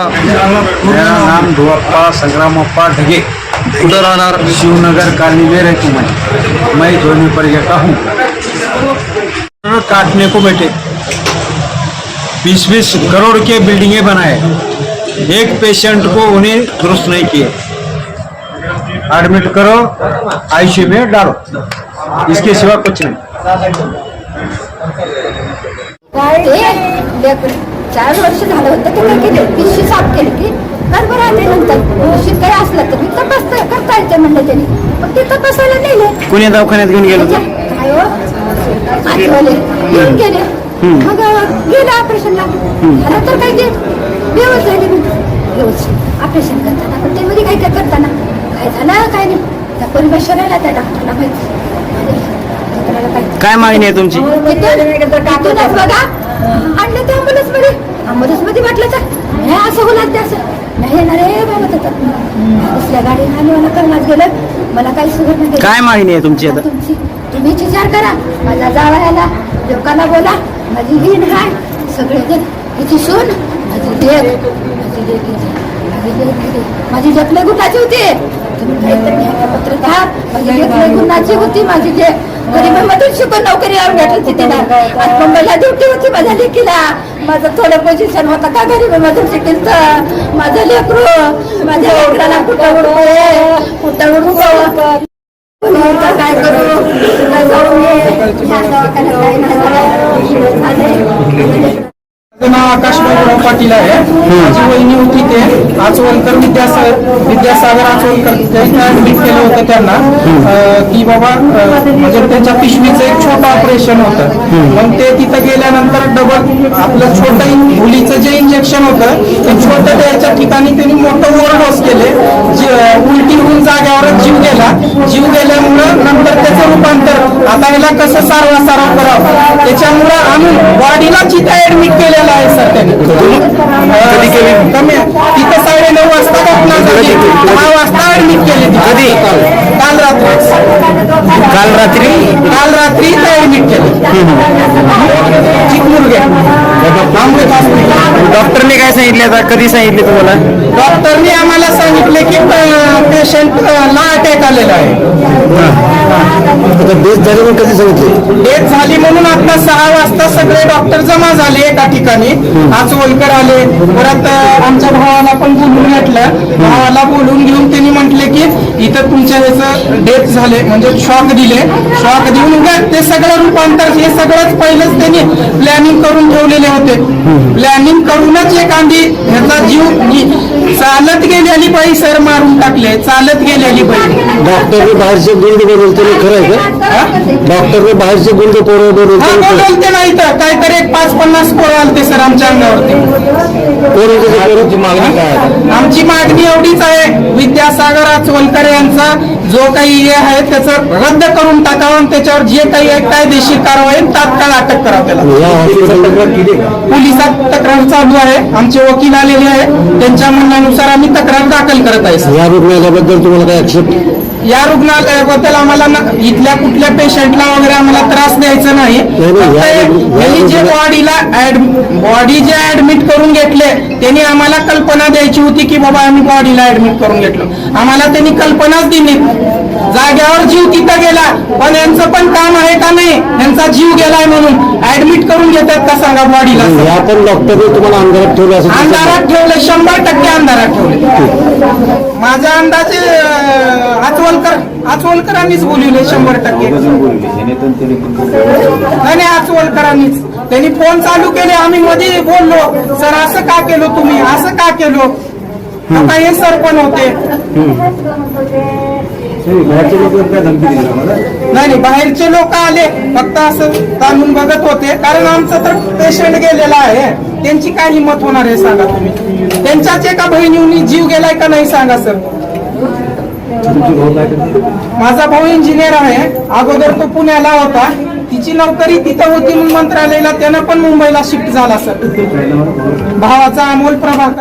मेरा नाम धुअप्पा संग्रामप्पा ढगे। कुठं राहणार शिवनगर कॉलोनी में रहती हूँ मैं? मैं धोनी परिजन का हूँ। काटने को बैठे। बीस बीस करोड़ के बिल्डिंगें बनाए। एक पेशेंट को उन्हें दुरुस्त नहीं किए। एडमिट करो आईसीयू में डालो। इसके सिवा कुछ नहीं। चार वर्ष झालं होतं ते काय केलं? पिशवी साफ केली की बरोबर आले नंतर. पिशवीत काही असलं तर मी तपास करता येते म्हणलं त्यांनी. मग ते तपासायला नेले कुणी दवाखान्यात घेऊन गेलो त्याच्या- काय हो? आठवले. येऊन गेले. मग गेलं ऑपरेशनला. झालं तर काय ते? व्यवस्थित झाली मी व्यवस्थित. ऑपरेशन करताना. पण ते मध्ये काय काय करताना? काय झालं? काय नाही. त्या परिभाषेला त्या डॉक्टरला माहिती. डॉक्टरला काय? काय मागणी आहे तुमची? टाकूनच बघा. आणलं ते अँब्युलन्समध्ये अँब्युलन्समध्ये म्हटलं तर. हे असं होणार ते असं. नाही येणार रे बाबा तर दुसऱ्या गाडीने आणि मला करण्यात गेलं. मला काही सुगत नाही. काय मागणी आहे तुमची आता? तुमची तुम्हीच विचार करा. माझा जावयाला लोकांना बोला. माझी हीन हाय. सगळे जण. हिची सून. माझी लेक माझी हिची, माझी हिची. माझी लय गुणाची होती. तुम्ही काहीतरी पत्रकार म्हणजे माझी होती माझी लेक गरिबीमधून शिकून नोकरी लावून घेतली होती तिला आज मुंबईला ड्युटी होती माझ्या लेकीला. माझं थोडं पोझिशन होतं का गरिबीमधून शिकेल तर. माझं लेकरू माझ्या लेकराला कुठं उडवं कुठं उडवं काय करू? तुला जाऊन ये ह्या दवाखान्यात काही नाही झालं. माझं नाव आकाश बाबूराव पाटील आहे. माझी वहिनी होती ते. आचवलकर विद्यासागर विद्यासागर आचवलकर त्यांनी ऍडमिट केलं होतं त्यांना. की बाबा म्हणजे त्यांच्या पिशवीचं एक छोटं ऑपरेशन होतं. मग ते तिथं गेल्यानंतर डबल आपलं छोटं मुलीचं जे इंजेक्शन होतं ते छोटं द्यायच्या ठिकाणी त्यांनी मोठं ओव्हरडोस केले. उलटी होऊन जाग्यावरच जीव गेला. जीव गेल्यामुळं नंतर त्याचं रूपांतर आता याला कसं सारवा सारव करावं? त्याच्यामुळं आणून बॉडीला चिता ऍडमिट केलेला आहे सर त्यांनी. कमी तिथं साडे नऊ वाजता घटना झाली. दहा वाजता ऍडमिट केले कधी? काल रात्री. काल रात्री? काल रात्री ऍडमिट केले. चिकमुरगे अमृत हॉस्पिटल. डॉक्टरने काय सांगितले आता? कधी सांगितले तुम्हाला? डॉक्टरनी आम्हाला सांगितले की पेशंट ला अटॅक आलेला आहे. डेथ झाली म्हणून कधी सांगितले? डेथ झाली म्हणून आता सहा वाजता सगळे डॉक्टर जमा झाले एका ठिकाणी. आचवलकर आले. परत अं, आमच्या भावाला पण बोलून घेतलं. भावाला बोलून घेऊन त्यांनी म्हटले की इथं तुमच्या ह्याचं डेथ झाले. म्हणजे शॉक दिले. शॉक देऊन ते सगळं रूपांतर हे सगळंच पहिलेच त्यांनी प्लॅनिंग करून ठेवलेले होते. प्लॅनिंग करूनच एखादी ह्याचा जीव नी- चालत गेलेली बाई सर मारून टाकले. चालत गेलेली बाई. डॉक्टरने बाहेरचे गुंड बनवते खरं आहे का? डॉक्टरने बाहेरचे गुंड पोरं हा बनवते बोलते नाही तर काहीतरी एक पाच पन्नास पोरं आलते सर आमच्या अंगावरती. पोरांची मागणी काय आहे? आमची मागणी एवढीच आहे विद्यासागर आचवलकर यांचा जो काही हे आहे त्याचं रद्द करून टाकावं आणि त्याच्यावर जे काही आहे कायदेशीर कारवाई आहे, तात्काळ अटक करावं त्याला. या पोलिसात तक्रार चालू आहे आमचे वकील आलेले आहे त्यांच्या म्हणण्यानुसार आम्ही तक्रार दाखल करत आहे सर. या रुग्णालयाबद्दल तुम्हाला काय आक्षेप? या रुग्णालयाबद्दल आम्हाला इथल्या कुठल्या पेशंटला वगैरे आम्हाला त्रास द्यायचा नाही. नाही, फक्त या- हे- या यांनी जे बॉडीला बॉडी जे ऍडमिट करून घेतले त्यांनी आम्हाला कल्पना द्यायची होती की बाबा आम्ही बॉडीला ऍडमिट करून घेतलो. आम्हाला त्यांनी कल्पनाच दिली. जाग्यावर जीव तिथं गेला पण यांचं पण काम आहे का नाही? यांचा जीव गेलाय म्हणून ऍडमिट करून घेतात का सांगा बॉडीला या पण डॉक्टरने तुम्हाला अंधारात ठेवलं. अंधारात ठेवले शंभर टक्के अंधारात ठेवले. माझ्या अंदाजे आचवलकर आचवलकरांनीच बोलवले शंभर टक्के. नाही नाही आचवलकरांनीच त्यांनी फोन चालू केले आम्ही मध्ये बोललो सर असं का केलं तुम्ही? असं का केलो? आता हे सर पण होते. नाही नाही बाहेरचे लोक आले फक्त असं ताणून बघत होते. कारण आमचं तर पेशंट गेलेला आहे. त्यांची काय हिंमत होणार आहे सांगा तुम्ही. त्यांच्याच एका बहिणीने जीव गेलाय का नाही सांगा सर? माझा भाऊ इंजिनियर आहे. अगोदर तो पुण्याला होता. तिची नोकरी तिथं होती म्हणून मंत्रालयाला. त्यानं पण मुंबईला शिफ्ट झाला सर. भावाचा अमोल प्रभाकर.